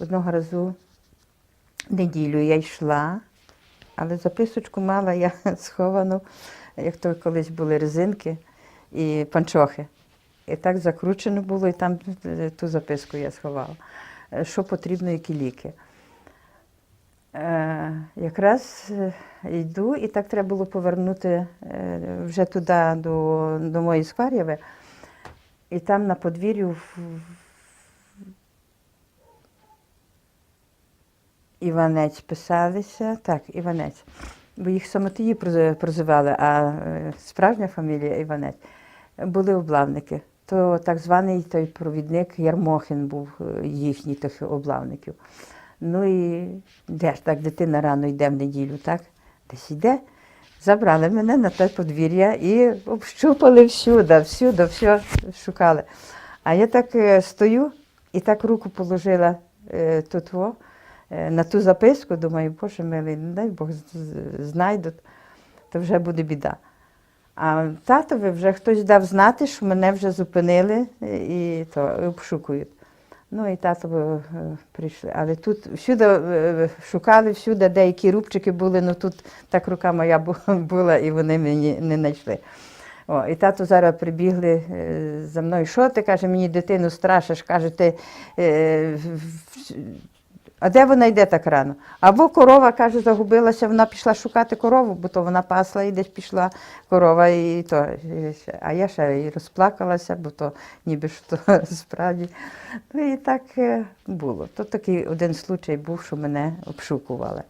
Одного разу неділю я йшла, але записочку мала я сховану, як то колись були резинки і панчохи. І так закручено було, і там ту записку я сховала. Що потрібно, які ліки. Е, якраз е, йду, і так треба було повернути е, вже туди, до, до моєї Скварєви. І там на подвір'ю Іванець писалися. Так, Іванець. Бо їх самотії проз- прозивали, а е, справжня фамілія Іванець. Були облавники. То так званий той провідник Ярмохин був е, їхній тих облавників. Ну і де ж так дитина рано йде в неділю, так? Десь йде. Забрали мене на те подвір'я і общупали всюди, всюди, все шукали. А я так е, стою і так руку положила тут во, на ту записку, думаю, боже милий, не дай Бог знайдуть, то вже буде біда. А татові вже хтось дав знати, що мене вже зупинили е, і то обшукують. Ну і тато е, прийшли. Але тут всюди е, шукали, всюди деякі рубчики були, ну тут так рука моя була, і вони мені не знайшли. О, і тато зараз прибігли е, за мною. Що ти каже, мені дитину страшиш, каже, ти. А де вона йде так рано? Або корова, каже, загубилася, вона пішла шукати корову, бо то вона пасла і десь пішла корова, і то. А я ще і розплакалася, бо то ніби то справді. Ну і так е, було. То такий один случай був, що мене обшукували.